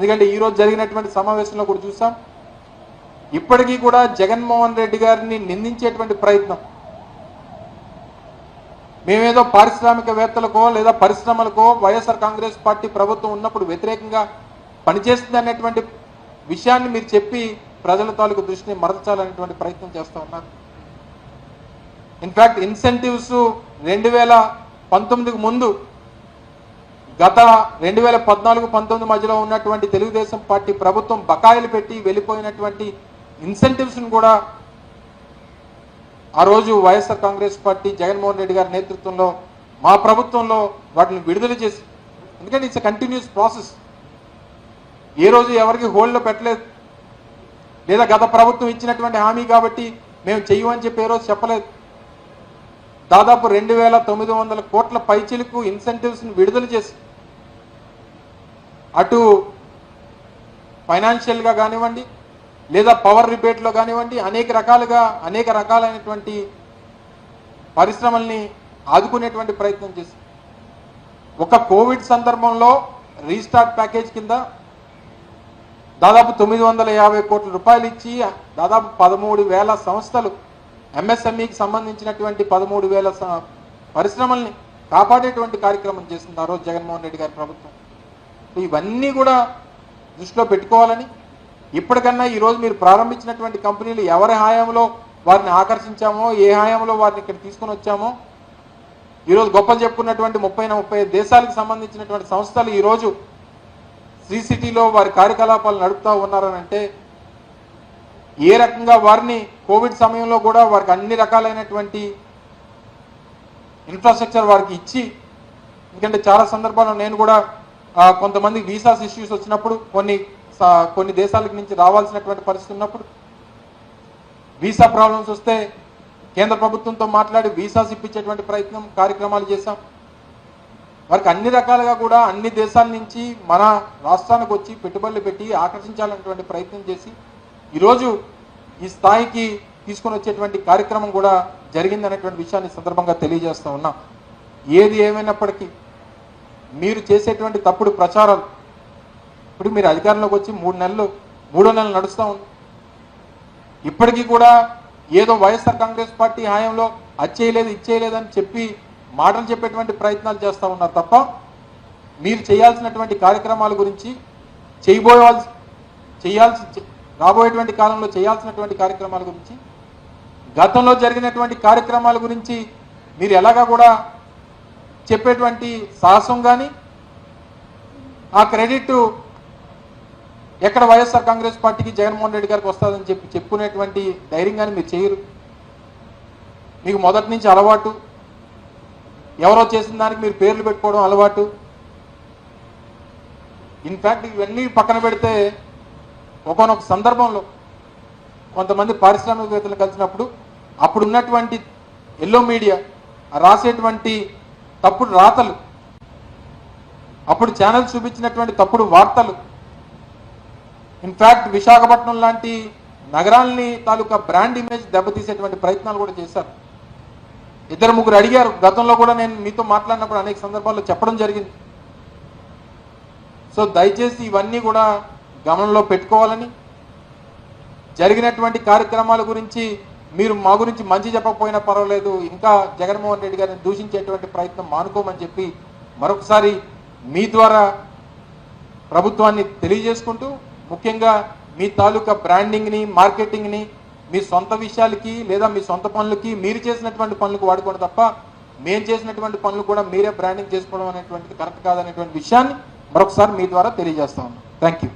ఎందుకంటే ఈరోజు జరిగినటువంటి సమావేశంలో కూడా చూసాం. ఇప్పటికీ కూడా జగన్మోహన్ రెడ్డి గారిని నిందించేటువంటి ప్రయత్నం. మేమేదో పారిశ్రామికవేత్తలకో లేదా పరిశ్రమలకో వైఎస్ఆర్ కాంగ్రెస్ పార్టీ ప్రభుత్వం ఉన్నప్పుడు వ్యతిరేకంగా పనిచేస్తుంది అనేటువంటి విషయాన్ని మీరు చెప్పి ప్రజల తాలూకు దృష్టిని మరల్చాలనేటువంటి ప్రయత్నం చేస్తూ ఉన్నారు. ఇన్ఫ్యాక్ట్ ఇన్సెంటివ్స్ రెండు వేల పంతొమ్మిదికి ముందు గత రెండు వేల పద్నాలుగు పంతొమ్మిది మధ్యలో ఉన్నటువంటి తెలుగుదేశం పార్టీ ప్రభుత్వం బకాయిలు పెట్టి వెళ్ళిపోయినటువంటి ఇన్సెంటివ్స్ను కూడా ఆ రోజు వైఎస్ఆర్ కాంగ్రెస్ పార్టీ జగన్మోహన్ రెడ్డి గారి నేతృత్వంలో మా ప్రభుత్వంలో వాటిని విడుదల చేసి ఎందుకంటే ఇట్స్ కంటిన్యూస్ ప్రాసెస్ ఏ రోజు ఎవరికి హోల్డ్లో పెట్టలేదు. లేదా గత ప్రభుత్వం ఇచ్చినటువంటి హామీ కాబట్టి మేము చెయ్యమని చెప్పి ఏ రోజు చెప్పలేదు. దాదాపు రెండు వేల తొమ్మిది వందల కోట్ల పైచిలకు ఇన్సెంటివ్స్ని విడుదల చేసి అటు ఫైనాన్షియల్గా కానివ్వండి లేదా పవర్ రిబేట్లో కానివ్వండి అనేక రకాలుగా అనేక రకాలైనటువంటి పరిశ్రమల్ని ఆదుకునేటువంటి ప్రయత్నం చేసి ఒక కోవిడ్ సందర్భంలో రీస్టార్ట్ ప్యాకేజ్ కింద దాదాపు తొమ్మిది వందల యాభై కోట్ల రూపాయలు ఇచ్చి దాదాపు పదమూడు వేల సంస్థలు ఎంఎస్ఎంఈకి సంబంధించినటువంటి పదమూడు వేల పరిశ్రమల్ని కాపాడేటువంటి కార్యక్రమం చేసింది ఆ రోజు జగన్మోహన్ రెడ్డి గారి ప్రభుత్వం. ఇవన్నీ కూడా దృష్టిలో పెట్టుకోవాలని ఇప్పటికన్నా ఈరోజు మీరు ప్రారంభించినటువంటి కంపెనీలు ఎవరి హాయంలో వారిని ఆకర్షించామో ఏ హాయంలో వారిని ఇక్కడ తీసుకొని వచ్చామో ఈరోజు గొప్పలు చెప్పుకున్నటువంటి ముప్పై ముప్పై దేశాలకు సంబంధించినటువంటి సంస్థలు ఈరోజు శ్రీ సిటీలో వారి కార్యకలాపాలు నడుపుతూ ఉన్నారని అంటే ఏ రకంగా వారిని కోవిడ్ సమయంలో కూడా వారికి అన్ని రకాలైనటువంటి ఇన్ఫ్రాస్ట్రక్చర్ వారికి ఇచ్చి ఎందుకంటే చాలా సందర్భాల్లో నేను కూడా కొంతమంది వీసాస్ ఇష్యూస్ వచ్చినప్పుడు కొన్ని కొన్ని దేశాలకు నుంచి రావాల్సినటువంటి పరిస్థితి ఉన్నప్పుడు వీసా ప్రాబ్లమ్స్ వస్తే కేంద్ర ప్రభుత్వంతో మాట్లాడి వీసాస్ ఇప్పించేటువంటి ప్రయత్నం కార్యక్రమాలు చేశాం. వారికి అన్ని రకాలుగా కూడా అన్ని దేశాల నుంచి మన రాష్ట్రానికి వచ్చి పెట్టుబడులు పెట్టి ఆకర్షించాలనేటువంటి ప్రయత్నం చేసి ఈరోజు ఈ స్థాయికి తీసుకొని వచ్చేటువంటి కార్యక్రమం కూడా జరిగిందనేటువంటి విషయాన్ని సందర్భంగా తెలియజేస్తూ ఉన్నాం. ఏది ఏమైనప్పటికీ మీరు చేసేటువంటి తప్పుడు ప్రచారాలు. ఇప్పుడు మీరు అధికారంలోకి వచ్చి మూడు నెలలు మూడో నెలలు నడుస్తూ ఉంది. ఇప్పటికీ కూడా ఏదో వైఎస్ఆర్ కాంగ్రెస్ పార్టీ హాయంలో అది చేయలేదు ఇది చేయలేదు అని చెప్పి మాటలు చెప్పేటువంటి ప్రయత్నాలు చేస్తూ ఉన్నారు తప్ప మీరు చేయాల్సినటువంటి కార్యక్రమాల గురించి చేయబోయవలసి చేయాల్సి రాబోయేటువంటి కాలంలో చేయాల్సినటువంటి కార్యక్రమాల గురించి గతంలో జరిగినటువంటి కార్యక్రమాల గురించి మీరు ఎలాగా కూడా చెప్పేటువంటి సాహసం కానీ ఆ క్రెడిట్ ఎక్కడ వైఎస్ఆర్ కాంగ్రెస్ పార్టీకి జగన్మోహన్ రెడ్డి గారికి వస్తుందని చెప్పి చెప్పుకునేటువంటి ధైర్యం కానీ మీరు చేయరు. మీకు మొదటి నుంచి అలవాటు. ఎవరో చేసిన దానికి మీరు పేర్లు పెట్టుకోవడం అలవాటు. ఇన్ఫ్యాక్ట్ ఇవన్నీ పక్కన పెడితే ఒకనొక సందర్భంలో కొంతమంది పారిశ్రామికవేత్తలు కలిసినప్పుడు అప్పుడు ఉన్నటువంటి ఎల్లో మీడియా రాసేటువంటి తప్పుడు రాతలు అప్పుడు ఛానల్ చూపించినటువంటి తప్పుడు వార్తలు. ఇన్ఫ్యాక్ట్ విశాఖపట్నం లాంటి నగరాల్ని తాలూకా బ్రాండ్ ఇమేజ్ దెబ్బతీసేటువంటి ప్రయత్నాలు కూడా చేశారు. ఇద్దరు ముగ్గురు అడిగారు. గతంలో కూడా నేను మీతో మాట్లాడినప్పుడు అనేక సందర్భాల్లో చెప్పడం జరిగింది. సో దయచేసి ఇవన్నీ కూడా గమనంలో పెట్టుకోవాలని జరిగినటువంటి కార్యక్రమాల గురించి మీరు మా గురించి మంచి చెప్పకపోయినా పర్వాలేదు. ఇంకా జగన్మోహన్ రెడ్డి గారిని దూషించేటువంటి ప్రయత్నం మానుకోమని చెప్పి మరొకసారి మీ ద్వారా ప్రభుత్వాన్ని తెలియజేసుకుంటూ ముఖ్యంగా మీ తాలూకా బ్రాండింగ్ని మార్కెటింగ్ని మీ సొంత విషయాలకి లేదా మీ సొంత పనులకి మీరు చేసినటువంటి పనులకు వాడుకోవడం తప్ప మేము చేసినటువంటి పనులు కూడా మీరే బ్రాండింగ్ చేసుకోవడం అనేటువంటిది కరెక్ట్ కాదనేటువంటి విషయాన్ని మరొకసారి మీ ద్వారా తెలియజేస్తా ఉన్నాం. Thank you